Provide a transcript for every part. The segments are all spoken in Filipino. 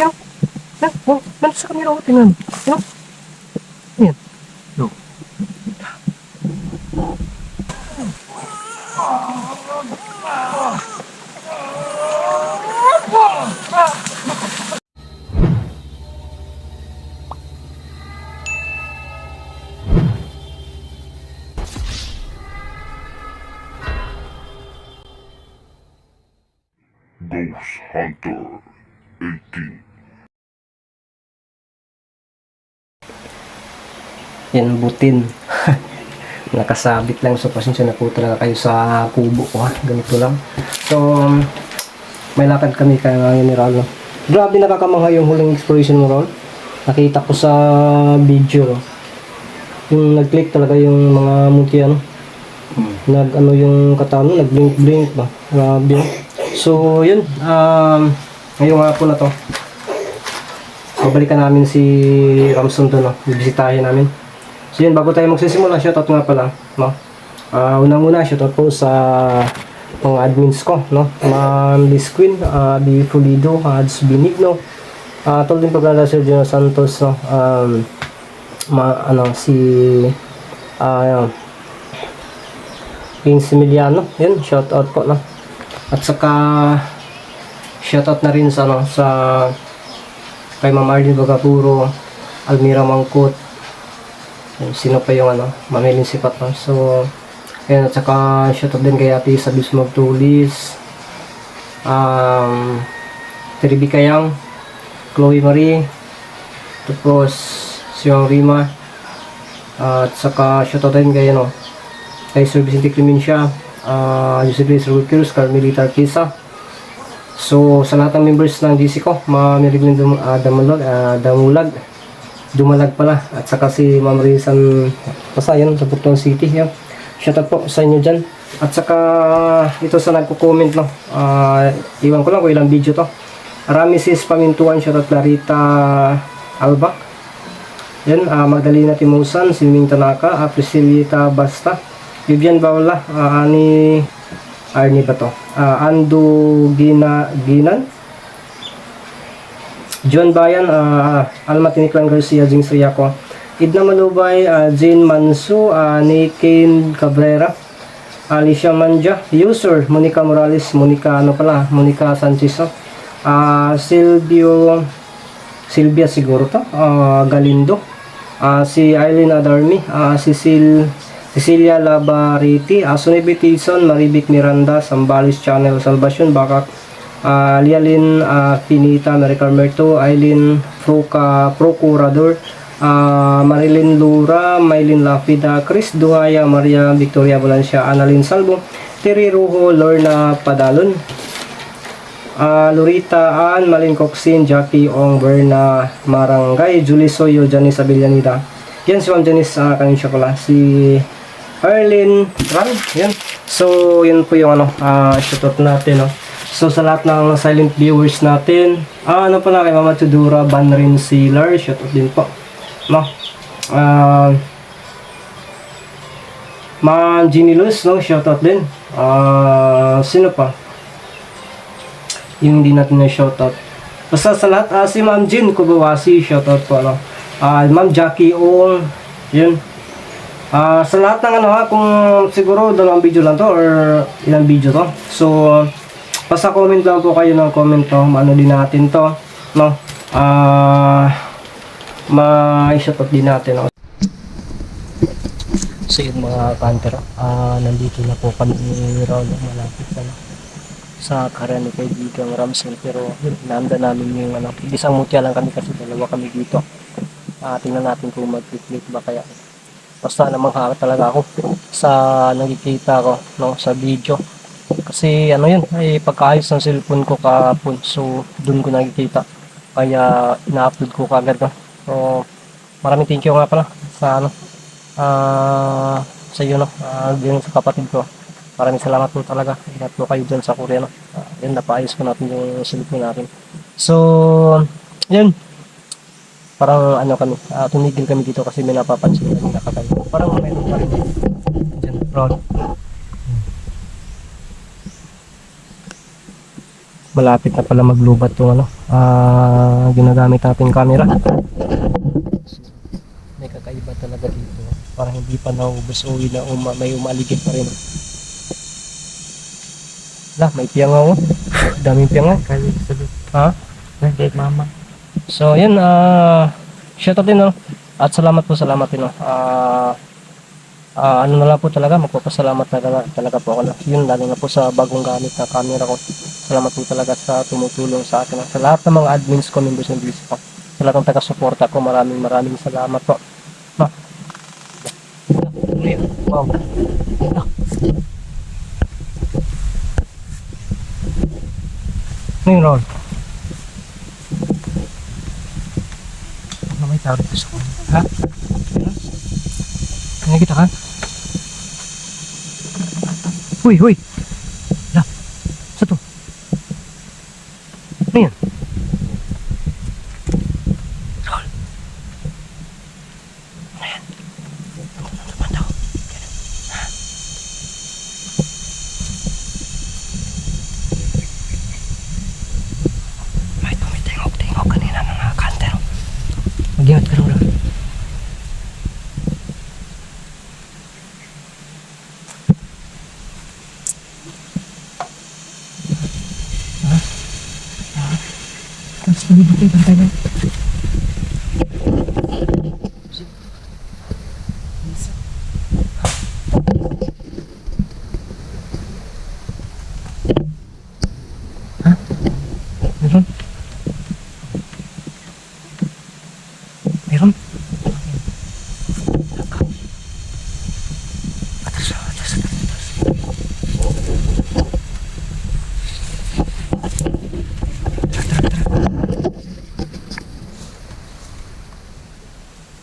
Yan. Yan. Oh, yan sa camera ko. Tingnan. Yan. Yan. No. Ghost Yan, butin. Nakasabit lang. So, pasensya na po talaga kayo sa kubo ko ha. Ganito lang. So, um, may lakad kami kaya ngayon ni Ralo. Grabe nakakamangha yung huling exploration mo, Rol. Nakita ko sa video. Yung nag-click talaga yung mga multi ano. Nag ano yung katano, nag-blink blink ba. Grabe. So, yun. Um, ngayong hapon na to. Babalikan namin si Ramson doon, no? Bibisitahin namin. So yun, bago tayo magsisimula, shoutout nga pala, no? Ah, unang-una, shoutout po sa mga admins ko, no? Ma'am Liz Queen, uh, B. Pulido, Hads Benigno, uh, tol din pagkala Sergio Santos, no? Um, ma, ano, si, ah, uh, Vince Emiliano, yun, shoutout po, no? At saka, shoutout na rin sa, ano, sa kay Ma'am Arlene Bagapuro, Almira Mangkut, yung sino pa yung ano, mamilin sipat no? So, ayun, at saka shoutout din kay Ate Sabis Magtulis, um, Tribi Kayang, Chloe Marie, tapos si Yung Rima, at saka shoutout din kay ano, kay Sir Vicente Clemencia, uh, Jose Luis Rulquirus, Carmelita Arquisa, So, sa lahat ng members ng GC ko, mamirigling dum uh, damulag, uh, damulag, dumalag pala. At saka si Ma'am Rizan, basta yan, sa Bukton City. Yan. Shoutout po sa inyo dyan. At saka, ito sa nagko-comment, no. Uh, iwan ko lang kung ilang video to. Ramisis Pamintuan, shoutout Clarita Alba. Yan, uh, Magdalena Timusan, Silming Tanaka, uh, Priscillita Basta, Vivian Baula, uh, Ani Arnie ba to? Ah, Ando Gina, Ginan? John Bayan, uh, Alma Tiniklang Garcia, Jing Sriaco. Idna Malubay, uh, Jane Manso, uh, Nikin Cabrera, Alicia Manja, User, Monica Morales, Monica ano pala, Monica Sanchez? Ah, Silvio, Silvia siguro to, ah, Galindo, Ah, si Eileen Adarmi, ah, Cecil, Cecilia Labariti, uh, Sunibi Tison, Maribik Miranda, Sambales Channel, Salvation Bakak, uh, Lialin uh, Finita, Maricar Merto, Eileen Proca, Procurador, uh, Marilyn Lura, Maylin Lafida, Chris Duhaya, Maria Victoria Valencia, Annalyn Salvo, Terry Ruho, Lorna Padalon, Ah, Lorita Ann, Malin Coxin, Jackie Ong, Berna Marangay, Julie Soyo, Janice Abillanida. Yan si Ma'am Janice, uh, kanina siya pala. Si Erlin Ran, yan. So, yun po yung ano, uh, shoutout natin, no. So, sa lahat ng silent viewers natin, ah, ano pala kay Mama Tudura, Banrin Sealer, shoutout din po. No? Ah, Ma'am Ginny Luz, no? Shoutout din. Ah, sino pa? yung hindi natin na shoutout. Basta sa lahat, ah, si Ma'am Jin Kubawasi, shoutout po, ano. Ah, Ma'am Jackie Ong, yun. Ah, sa lahat ng ano ha, kung siguro dalawang video lang to or ilang video to. So, basta comment lang po kayo ng comment to, ano din natin to, no. Ah, ma-shoutout din natin, no. So yun mga kanter, ah, nandito na po kami ni Rolo, malapit na no sa karya ni kaibigang Ramsel pero naanda namin yung ano, isang mutya lang kami kasi dalawa kami dito. Ah, tingnan natin kung mag-click ba kaya. Basta namang harap talaga ako sa nakikita ko no, sa video. Kasi ano yun, ay pagkaayos ng cellphone ko kahapon. So, dun ko nakikita. Kaya ina-upload ko kagad. No? So, maraming thank you nga pala sa ano, ah, sa iyo no, ah, din sa kapatid ko. Maraming salamat po talaga. Ingat po kayo dyan sa Korea. No? Uh, yun, napaayos po natin yung cellphone natin. So, yun. Parang ano kami, uh, tumigil kami dito kasi may napapansin kami nakatayo. Parang meron pa rin dyan, Ron. Malapit na pala maglubat to ano. Ah, ginagamit natin camera. May kakaiba talaga dito. Parang hindi pa naubos o ila uma, may umaligid pa rin. Lah, may piyangaw. Daming piyangaw. Ha? Nandiyan mama. So, yun, ah, shout out din, no? At salamat po, salamat din, no? Ah, ah, ano na lang po talaga, magpapasalamat talaga, talaga po ako? Yun, lalo na po sa bagong gamit na camera ko. Salamat po talaga sa tumutulong sa akin? Sa lahat ng mga admins ko, members ng business ko. Sa lahat ng taga-suporta ko, maraming maraming salamat po. Yun? Wow. Ano yun? Ano may tao dito sa? Ha? Nakikita ka? Huy, huy! La, sa to? Ano yan? Raul. Ano yan? Ano naman daw? Ha? May tumitingog-tingog kanina mga kanter. Mag-ingat ka Raul. Tapos nalibot kayo, bantay na. Ha? Meron? Meron? Atras, atras, atras, atras. Tara, tara, tara.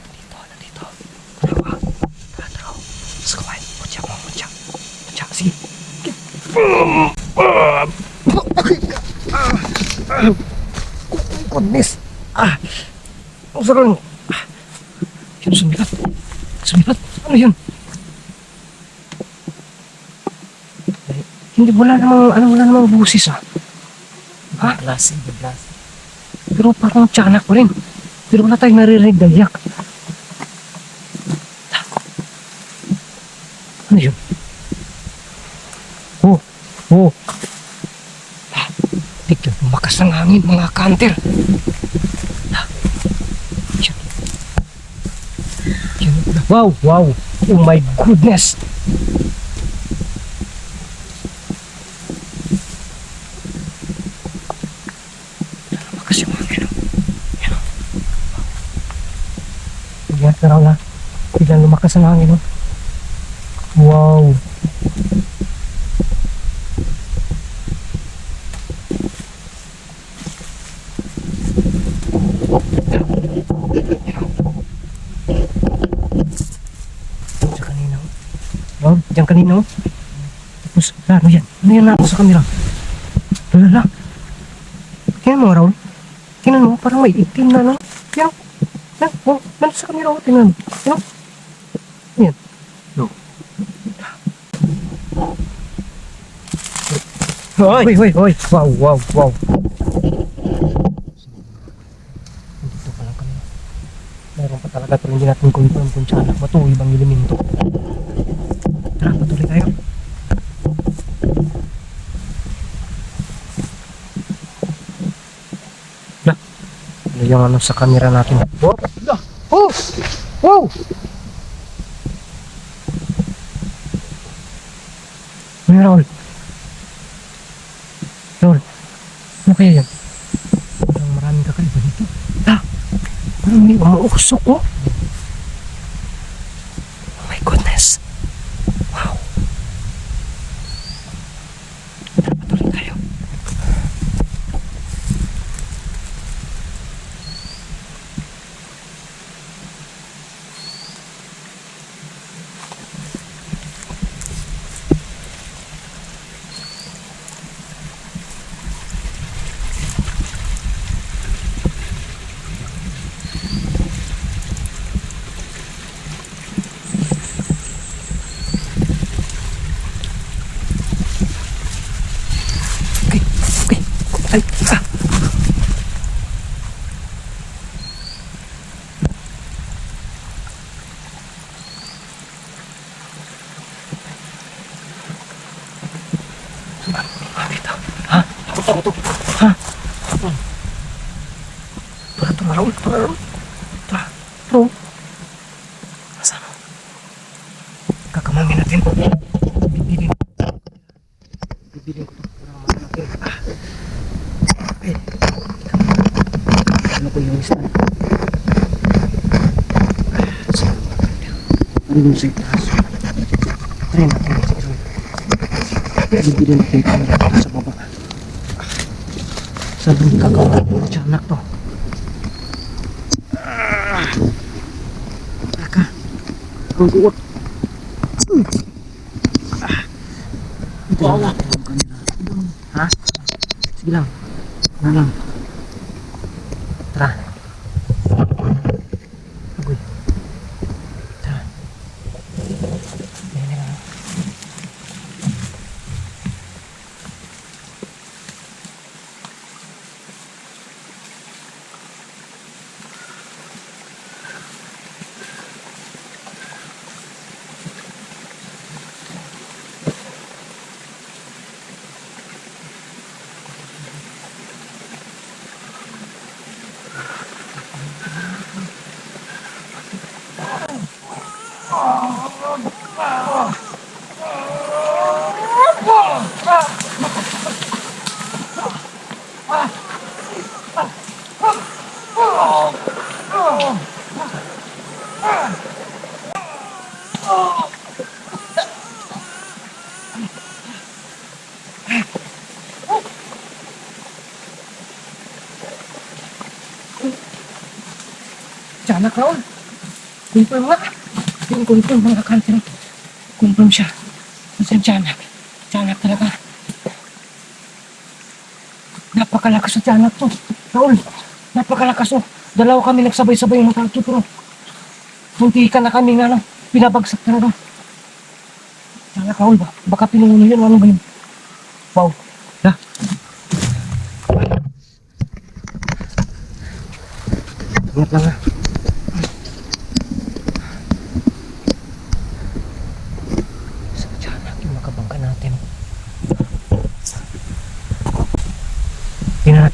Nandito, nandito. Tara, ah. Tara, tara. Let's go, ay. Mutya mo, mutya. Mutya, sige. Goodness. Ah. Ang sarang. Ah. Yun, sumikat. Sumikat. Ano yun? Eh, Hindi, wala namang, ano, wala namang busis ah. Ha? The blessing. Pero parang tiyanak ko rin. Pero wala tayong naririnig na iyak. Ano yun? Oh, oh. Biglang lumakas ng hangin mga kanter. Wow, wow. Oh my goodness. Lumakas yung hangin. oh. Yan oh. Bigyan ka raw na. Biglang lumakas ang hangin. oh. Wow. Diyan kanina. oh. Wow, diyan kanina. oh. Tapos, ah, ano yan? Ano yan natin sa kamera? Lala. Tingnan mo, Raul. Parang may itim na, no? Mo. Yan, oh, yan sa kamera, oh. Tingnan. Ano yan? No. Hoy, hoy, hoy. Wow, wow, wow. Dito pa lang kami. Meron pa talaga pero hindi natin confirm kung tiyanak ba ito o ibang elemento. Tara, patuloy tayo. Yung ano sa camera natin? Oh! Oh! Wow! Ano Raul? Raul, ano kaya yan? Parang maraming kakaiba dito. Ah! Parang may umuusok ko. Oh Ano to? Ha? Tara, tara, Raul. Tara, Raul. Tara. Bro. Nasaan? Kakamangin ko to. Para natin. Ah. Okay. Ano ko yung stand? Ano yung sa itaas? Bibilin natin yung camera dito sa baba. Saan yung kagawa ng tiyanak to? Teka. Ang. Ah. Ito lang. Ha? Sige lang. Ano lang. Tiyanak Raul. Confirm nga. Yung confirm mga country. Confirm siya. Kasi tiyanak. Tiyanak talaga. Napakalakas sa tiyanak to. Raul, napakalakas oh. Dalawa kami nagsabay-sabay yung matalo pero munti ka na kami nga lang. Pinabagsak talaga. Tiyanak Raul ba? Baka pinuno yun. Ano ba yun? Wow. Ha? Ingat lang ha. Sa tiyanak yung makabangka natin. Tingnan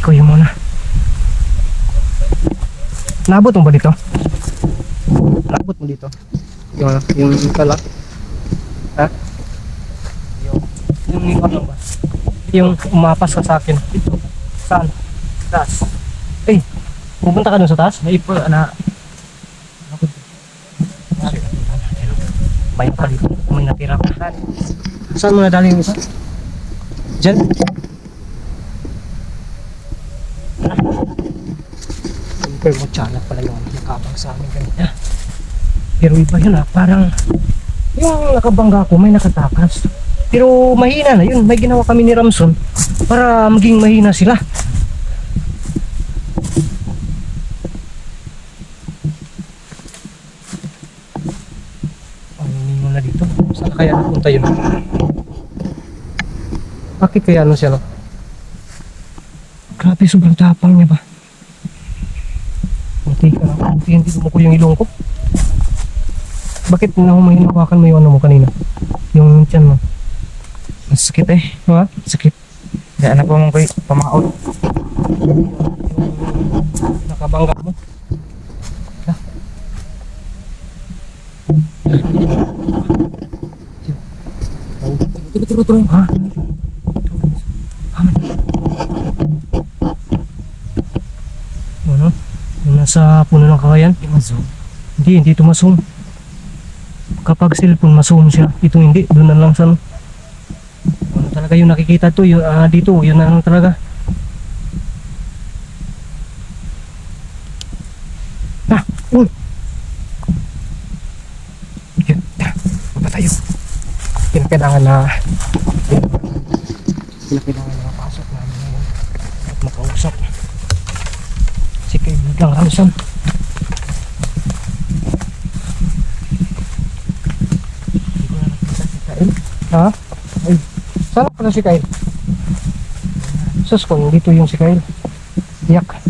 Ikaw yung muna. Naabot mo ba dito? Naabot mo dito? Yung? Yung kala? Ha? Yung, yung ano ba? Yung umapas ka sa akin. Dito. Saan? Taas. Eh, pupunta ka dun sa taas? May po, na... May pa dito. May natira pa. Saan mo nadali yung isa? Diyan? Mo tiyanak pala yung nakabang sa amin kanina. Pero iba yun ah, parang yung nakabangga ko may nakatakas. Pero mahina na yun, may ginawa kami ni Ramson para maging mahina sila. Ang nino na dito. Saan kaya napunta yun? Bakit kaya ano siya no? Grabe, sobrang tapang niya ba? Na. Munti hindi mo ko yung ilong ko. Bakit na may hinawakan mo yung ano mo kanina? Yung tiyan mo. Sakit eh. Ha? Sakit. Di anak ko mong ko'y pamaot. Nakabangga mo. Ha? Turo, turo, turo. Ha? Aman. Ano? Yung nasa puno ng kawayan? Di man zoom. Hindi, hindi ito masum. Kapag cellphone, masum siya. Ito hindi, doon na lang sa ano. Ano talaga yung nakikita to, yung, ah, dito, yun na lang talaga. Ah, uy! Yan, tara, baba tayo. Na, pinakailangan na mapasok namin ngayon at makausap. Si Kael. Ha? Ay, saan pala si Kael? Sus, kung dito yung si Kael. Tiyak.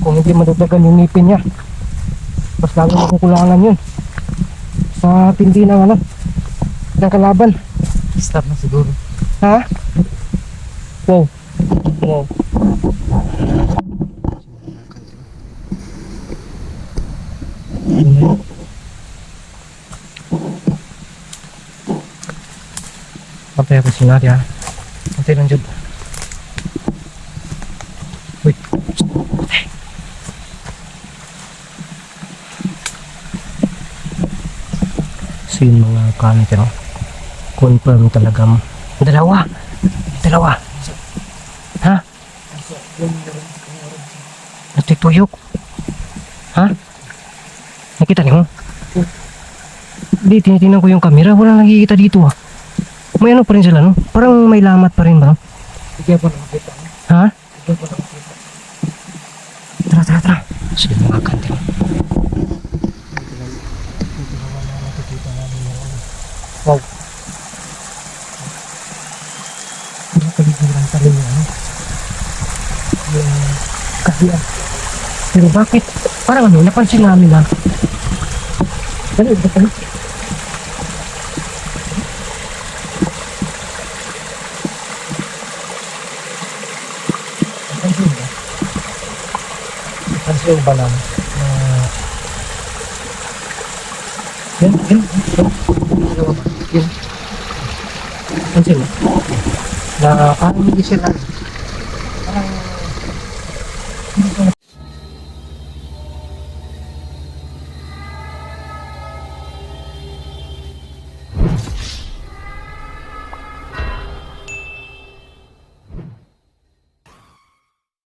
Kung hindi madagdagan yung ngipin niya. Mas lalo makukulangan yun. Sa tindi ng ano, ng kalaban. Stop na siguro. Ha? Wow. Wow. Patay ako si Nadia. Patay lang dyan. Wait. Patay. So yun mga kamera. Confirm talaga. Dalawa. Dalawa. Ha? Nagtituyok. Ha? Nakita niyo? Di, tinitingnan ko yung camera. Wala nakikita dito ah. May ano pa rin sila, no? Parang may lamat pa rin ba? no? Hindi ako nakakita. Ha? Hindi ako nakakita. Tara, tara, tara. Sige mga kante. Wow. Hindi paligiran pa rin yung ano. Yung kahiyan. Pero bakit? Parang ano, napansin namin na Ano ito pa rin? Napansin ba? Napansin ba lang na yan. Dalawa ba? Yan. Pansin mo? Na parang hindi sila